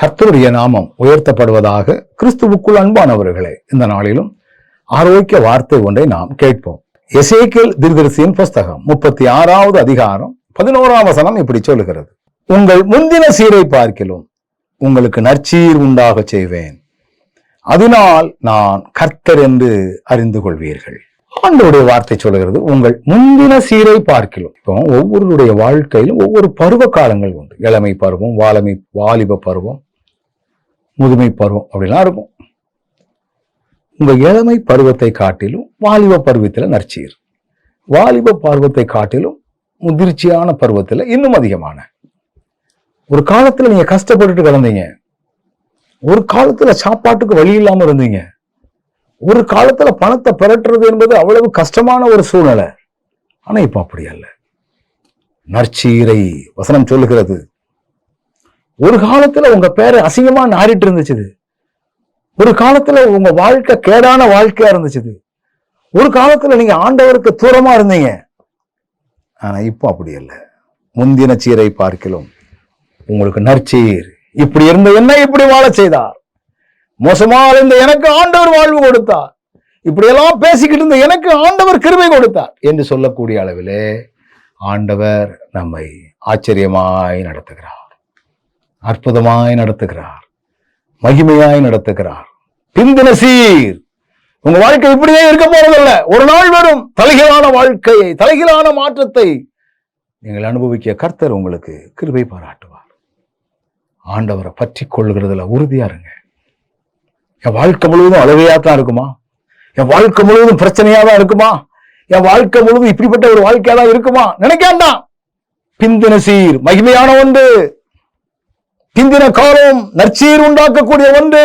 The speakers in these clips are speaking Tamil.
கர்த்தருடைய நாமம் உயர்த்தப்படுவதாக கிறிஸ்துவுக்குள் அன்பானவர்களே இந்த நாளிலும் ஆரோக்கிய வார்த்தை ஒன்றை நாம் கேட்போம். எசேக்கியல் திருதரிசியின் புஸ்தகம் முப்பத்தி ஆறாவது அதிகாரம் பதினோராம் வசனம் இப்படி சொல்லுகிறது. உங்கள் முந்தின சீரை பார்க்கிலும் உங்களுக்கு நற்சீர் உண்டாக செய்வேன். அதனால் நான் கர்த்தர் என்று அறிந்து கொள்வீர்கள். ஆண்டோடைய வார்த்தை சொல்லுகிறது உங்கள் முந்தின சீரை பார்க்கிலும். இப்போ ஒவ்வொருடைய வாழ்க்கையிலும் ஒவ்வொரு பருவ காலங்கள் உண்டு. இளமை பருவம் வாலமை வாலிப பருவம் முதுமை பருவம் அப்படிலாம் இருக்கும். உங்க இளமை பருவத்தை காட்டிலும் வாலிப பருவத்தில் நற்சீர். வாலிப பருவத்தை காட்டிலும் முதிர்ச்சியான பருவத்தில் இன்னும் அதிகமான. ஒரு காலத்துல நீங்க கஷ்டப்பட்டுட்டு கிடந்தீங்க. ஒரு காலத்துல சாப்பாட்டுக்கு வழி இல்லாமல் இருந்தீங்க. ஒரு காலத்துல பணத்தை பெறட்டுறது என்பது அவ்வளவு கஷ்டமான ஒரு சூழ்நிலை. ஆனா இப்போ அப்படி அல்ல. நற்சீரை வசனம் சொல்லுகிறது. ஒரு காலத்துல உங்க பேரை அசிங்கமா நாறிட்டு இருந்துச்சு ஒரு காலத்துல உங்க வாழ்க்கை கேடான வாழ்க்கையா இருந்துச்சு ஒரு காலத்துல நீங்க ஆண்டவருக்கு தூரமா இருந்தீங்க. ஆனா இப்போ அப்படி இல்லை. முந்தின சீரை பார்க்கலாம் உங்களுக்கு நற்சீர் இப்படி இருந்த என்ன இப்படி வாழ செய்தார். மோசமா இருந்த எனக்கு ஆண்டவர் வாழ்வு கொடுத்தார். இப்படியெல்லாம் பேசிக்கிட்டு இருந்த எனக்கு ஆண்டவர் கிருமை கொடுத்தார் என்று சொல்லக்கூடிய அளவிலே ஆண்டவர் நம்மை ஆச்சரியமாய் நடத்துகிறார். அற்புதமாய் நடத்துகிறார். மகிமையாய் நடத்துகிறார். பிந்தின சீர். உங்க வாழ்க்கை இப்படியே இருக்க போறதில்ல. ஒரு நாள் வரும். தலைகளான வாழ்க்கையை தலைகளான மாற்றத்தை நீங்கள் அனுபவிக்க கர்த்தர் உங்களுக்கு கிருபை பாராட்டுவார். ஆண்டவரை பற்றி கொள்ளுகிறதுல உறுதியா இருங்க. என் வாழ்க்கை முழுவதும் அழுகையா தான் இருக்குமா? என் வாழ்க்கை முழுவதும் பிரச்சனையா தான் இருக்குமா? என் வாழ்க்கை முழுவதும் இப்படிப்பட்ட ஒரு வாழ்க்கையா தான் இருக்குமா நினைக்காண்டாம் பிந்தின சீர். மகிமையான ஒன்று. பிந்தின காலம் நற்சீர் உண்டாக்கக்கூடிய ஒன்று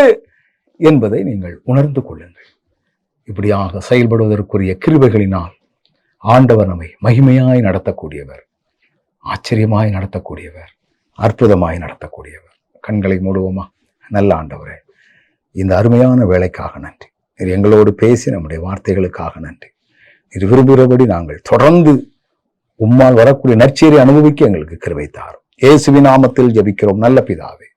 என்பதை நீங்கள் உணர்ந்து கொள்ளுங்கள். இப்படியாக செயல்படுவதற்குரிய கிருபைகளினால் ஆண்டவர் நம்மை மகிமையாய் நடத்தக்கூடியவர் ஆச்சரியமாய் நடத்தக்கூடியவர் அற்புதமாய் நடத்தக்கூடியவர். கண்களை மூடுவோமா? நல்ல ஆண்டவரே இந்த அருமையான வேலைக்காக நன்றி. நீர் எங்களோடு பேசி நம்முடைய வார்த்தைகளுக்காக நன்றி. நீர் விரும்புகிறபடி நாங்கள் தொடர்ந்து உம்மால் வரக்கூடிய நற்செய்தி அனுபவிக்க எங்களுக்கு கிருபை தாரும். இயேசுவி நாமத்தில் ஜெபிக்கிறோம். நல்ல பிதாவே